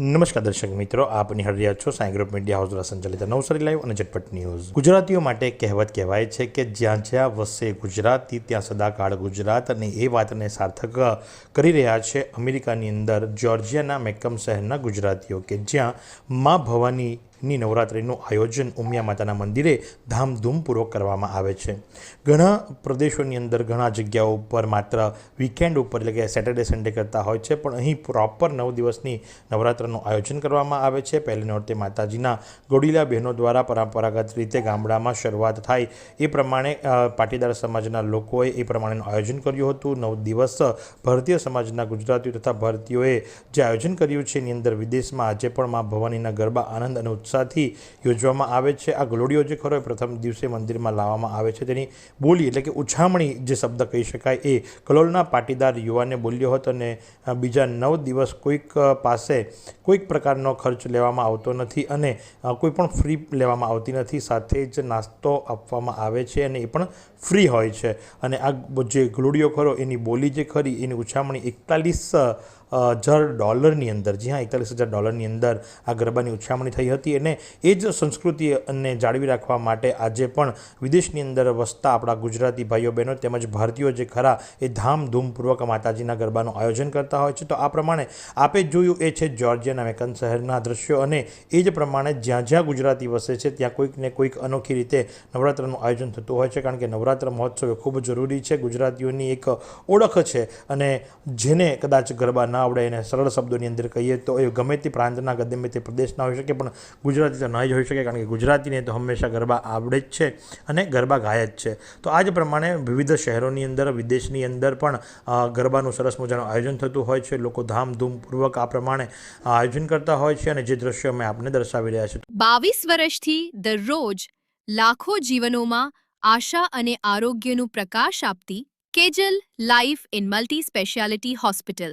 નમસ્કાર દર્શક મિત્રો, આપ નિહાળી છો સાંઈ ગ્રુપ મીડિયા હાઉસ દ્વારા સંચાલિત નવસારી લાઈવ અને ઝટપટ ન્યૂઝ. ગુજરાતીઓ માટે કહેવત કહેવાય છે કે, જ્યાં જ્યાં વસે ગુજરાતી, ત્યાં સદાકાળ ગુજરાત અને એ વાતને સાર્થક કરી રહ્યા છે અમેરિકાની અંદર, જ્યોર્જિયાના મેકમ શહેરના ગુજરાતીઓ કે જ્યાં મા ભવાનીની નવરાત્રિનું આયોજન ઉમિયા માતાના મંદિરે ધામધૂમપૂર્વક કરવામાં આવે છે. ઘણા પ્રદેશોની અંદર ઘણા જગ્યાઓ ઉપર માત્ર વીકેન્ડ ઉપર એટલે કે સેટરડે સન્ડે કરતા હોય છે, પણ અહીં પ્રોપર નવ દિવસની નવરાત્રનું આયોજન કરવામાં આવે છે. પહેલી નોરતે માતાજીના ગોડીલા બહેનો દ્વારા પરંપરાગત રીતે ગામડામાં શરૂઆત થાય એ પ્રમાણે પાટીદાર સમાજના લોકોએ એ પ્રમાણેનું આયોજન કર્યું હતું. નવ દિવસ ભારતીય સમાજના ગુજરાતીઓ તથા ભારતીયોએ જે આયોજન કર્યું છે એની અંદર વિદેશમાં આજે પણ મા ભવાનીના ગરબા આનંદ અને ઉત્સાહથી યોજવામાં આવે છે. આ ગલોડીઓ જે ખરો એ પ્રથમ દિવસે મંદિરમાં લાવવામાં આવે છે. તેની બોલી એટલે કે ઉછામણી જે શબ્દ કહી શકાય એ કલોલના પાટીદાર યુવાને બોલ્યો હતો અને બીજા નવ દિવસ કોઈક પાસે કોઈક પ્રકારનો ખર્ચ લેવામાં આવતો નથી અને કોઈ પણ ફ્રી લેવામાં આવતી નથી. સાથે જ નાસ્તો આપવામાં આવે છે અને એ પણ ફ્રી હોય છે. અને આ જે ગલોડીઓ ખરો એની બોલી જે ખરી એની ઉછામણી એકતાલીસ હજાર ડોલરની અંદર, જી હા, એકતાલીસ હજાર ડોલરની અંદર આ ગરબાની ઉછામણી થઈ હતી અને એ જ સંસ્કૃતિ અને જાળવી રાખવા માટે આજે પણ વિદેશની અંદર વસતા આપણા ગુજરાતી ભાઈઓ, બહેનો તેમજ ભારતીયો જે ખરા એ ધામધૂમપૂર્વક માતાજીના ગરબાનું આયોજન કરતા હોય છે. તો આ પ્રમાણે આપે જોયું એ છે જોર્જિયાના મેકન શહેરના દ્રશ્યો અને એ જ પ્રમાણે જ્યાં જ્યાં ગુજરાતી વસે છે, ત્યાં કોઈક ને કોઈક અનોખી રીતે નવરાત્રનું આયોજન થતું હોય છે. કારણ કે નવરાત્ર મહોત્સવ ખૂબ જરૂરી છે. ગુજરાતીઓની એક ઓળખ છે અને જેને કદાચ ગરબા ના આવડે એને સરળ શબ્દોની અંદર કહીએ તો એ ગમે તે પ્રાંતના ગમે તે પ્રદેશના હોઈ શકે, પણ ગુજરાતી તો નહીં જ હોઈ શકે, કારણ કે ગુજરાતીને તો હંમેશા ગરબા આવડે જ છે અને ગરબા ગાય જ છે. તો આ જ પ્રમાણે વિવિધ શહેરોની અંદર, વિદેશની અંદર પણ ગરબાનું સરસ મજાનું આયોજન થતું હોય છે. લોકો ધામધૂમપૂર્વક આ પ્રમાણે આયોજન કરતા હોય છે અને જે દ્રશ્યો અમે આપને દર્શાવી રહ્યા છે બાવીસ વર્ષથી દરરોજ લાખો જીવનોમાં આશા અને આરોગ્યનું પ્રકાશ આપતી Kejal life in multi speciality hospital.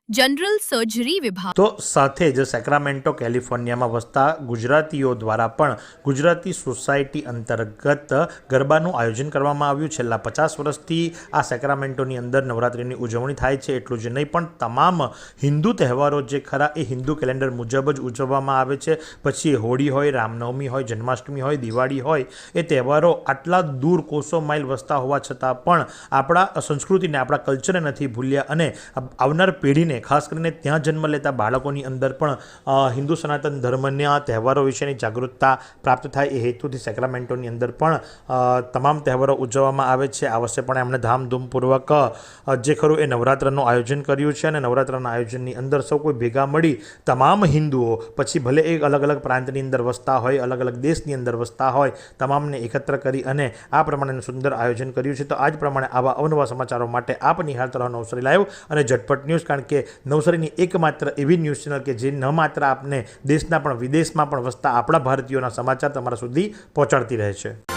General surgery વિભાગ. તો સાથે જ સેક્રામેન્ટો, કેલિફોર્નિયામાં વસતા ગુજરાતીઓ દ્વારા પણ ગુજરાતી સોસાયટી અંતર્ગત ગરબાનું આયોજન કરવામાં આવ્યું. છેલ્લા પચાસ વર્ષથી આ સેક્રામેન્ટોની અંદર નવરાત્રિની ઉજવણી થાય છે. એટલું જ નહીં, પણ તમામ હિન્દુ તહેવારો જે ખરા એ હિન્દુ કેલેન્ડર મુજબ જ ઉજવવામાં આવે છે. પછી હોળી હોય, રામનવમી હોય, જન્માષ્ટમી હોય, દિવાળી હોય, એ તહેવારો આટલા દૂર કોસો માઇલ વસતા હોવા છતાં પણ આપણા સંસ્કૃતિને, આપણા કલ્ચરને નથી ભૂલ્યા અને આવનાર પેઢીને ખાસ કરીને ત્યાં જન્મ લેતા બાળકોની અંદર પણ હિન્દુ સનાતન ધર્મના તહેવારો વિશેની જાગૃતતા પ્રાપ્ત થાય એ હેતુથી સેક્રામેન્ટોની અંદર પણ તમામ તહેવારો ઉજવવામાં આવે છે. આ વર્ષે પણ એમણે ધામધૂમપૂર્વક જે ખરું એ નવરાત્રનું આયોજન કર્યું છે અને નવરાત્રના આયોજનની અંદર સૌ કોઈ ભેગા મળી તમામ હિન્દુઓ, પછી ભલે એ અલગ અલગ પ્રાંતની અંદર વસતા હોય, અલગ અલગ દેશની અંદર વસતા હોય, તમામને એકત્ર કરી અને આ પ્રમાણેનું સુંદર આયોજન કર્યું છે. તો આ જ પ્રમાણે આવા અવનવા સમાચારો માટે આપ નિહાળતા રહેવાનો અવસર લાવ્યો અને ઝટપટ ન્યૂઝ, કારણ કે નવસારીની એકમાત્ર એવી ન્યૂઝ ચેનલ કે જે ન માત્ર આપને દેશના પણ વિદેશમાં પણ વસતા આપણા ભારતીયોના સમાચાર તમારા સુધી પહોંચાડતી રહે છે.